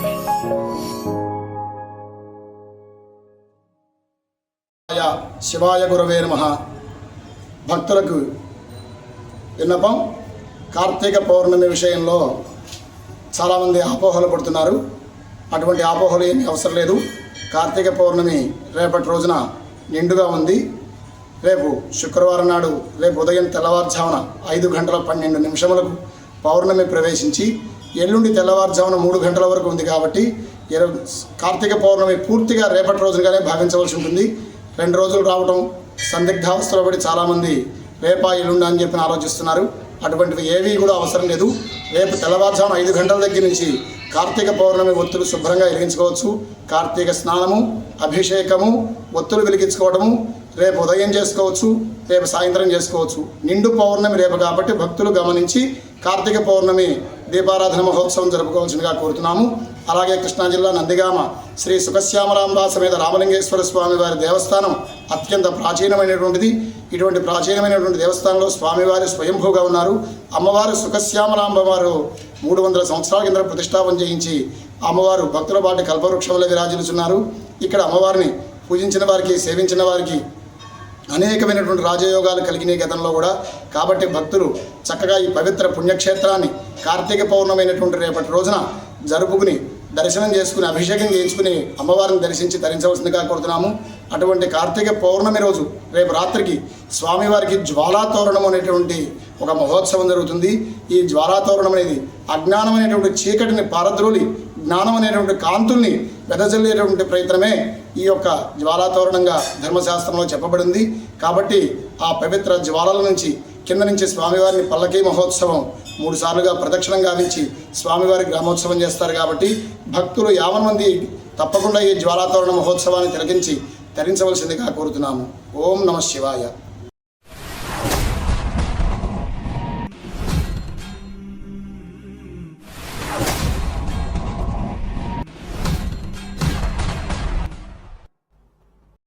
శివాయ శివాయ గురవే నమ. భక్తులకు విన్నపం కార్తీక పౌర్ణమి విషయంలో చాలామంది అపోహలు పడుతున్నారు. అటువంటి అపోహలు ఏమీ అవసరం లేదు. కార్తీక పౌర్ణమి రేపటి రోజున నిండుగా ఉంది. రేపు శుక్రవారం నాడు రేపు ఉదయం తెల్లవారుజామున ఐదు గంటల పన్నెండు నిమిషములకు పౌర్ణమి ప్రవేశించి ఎల్లుండి తెల్లవారుజామున మూడు గంటల వరకు ఉంది కాబట్టి కార్తీక పౌర్ణమి పూర్తిగా రేపటి రోజునగానే భావించవలసి ఉంటుంది. రెండు రోజులు రావడం సందిగ్ధావస్థలో పడి చాలామంది రేపా ఎల్లుండి అని చెప్పి ఆలోచిస్తున్నారు. అటువంటివి ఏవీ కూడా అవసరం లేదు. రేపు తెల్లవారుజామున ఐదు గంటల దగ్గర నుంచి కార్తీక పౌర్ణమి ఒత్తులు శుభ్రంగా వెలిగించుకోవచ్చు. కార్తీక స్నానము అభిషేకము ఒత్తులు వెలిగించుకోవడము రేపు ఉదయం చేసుకోవచ్చు రేపు సాయంత్రం చేసుకోవచ్చు. నిండు పౌర్ణమి రేపు కాబట్టి భక్తులు గమనించి కార్తీక పౌర్ణమి దీపారాధన మహోత్సవం జరుపుకోవాల్సిందిగా కోరుతున్నాము. అలాగే కృష్ణా జిల్లా నందిగామ శ్రీ సుఖశ్యామరాంబా సమేత రామలింగేశ్వర స్వామి వారి దేవస్థానం అత్యంత ప్రాచీనమైనటువంటిది. ఇటువంటి ప్రాచీనమైనటువంటి దేవస్థానంలో స్వామివారి స్వయంభూగా ఉన్నారు. అమ్మవారు సుఖశ్యామరాంబ వారు మూడు వందల సంవత్సరాల కింద ప్రతిష్టాపన చేయించి అమ్మవారు భక్తుల పాటి కల్పవృక్షంలో విరాజిల్లుచున్నారు. ఇక్కడ అమ్మవారిని పూజించిన వారికి సేవించిన వారికి అనేకమైనటువంటి రాజయోగాలు కలిగినాయి గతంలో కూడా కాబట్టి భక్తులు చక్కగా ఈ పవిత్ర పుణ్యక్షేత్రాన్ని కార్తీక పౌర్ణమైనటువంటి రేపటి రోజున జరుపుకుని దర్శనం చేసుకుని అభిషేకం చేయించుకుని అమ్మవారిని దర్శించి ధరించవలసిందిగా కోరుతున్నాము. అటువంటి కార్తీక పౌర్ణమి రోజు రేపు రాత్రికి స్వామివారికి జ్వాలాతోరణం అనేటువంటి ఒక మహోత్సవం జరుగుతుంది. ఈ జ్వాలాతోరణం అనేది అజ్ఞానమైనటువంటి చీకటిని పారద్రోలి జ్ఞానం అనేటువంటి కాంతుల్ని వెదజల్లేటువంటి ప్రయత్నమే ఈ యొక్క జ్వాలాతోరణంగా ధర్మశాస్త్రంలో చెప్పబడింది. కాబట్టి ఆ పవిత్ర జ్వాలల నుంచి కింద నుంచి స్వామివారిని పల్లకీ మహోత్సవం మూడు సార్లుగా ప్రదక్షిణం గావించి స్వామివారి గ్రామోత్సవం చేస్తారు కాబట్టి భక్తులు యావన్ మంది తప్పకుండా ఈ జ్వాలాతోరణ మహోత్సవాన్ని తిలకించి ధరించవలసిందిగా కోరుతున్నాము. ఓం నమ శివాయ.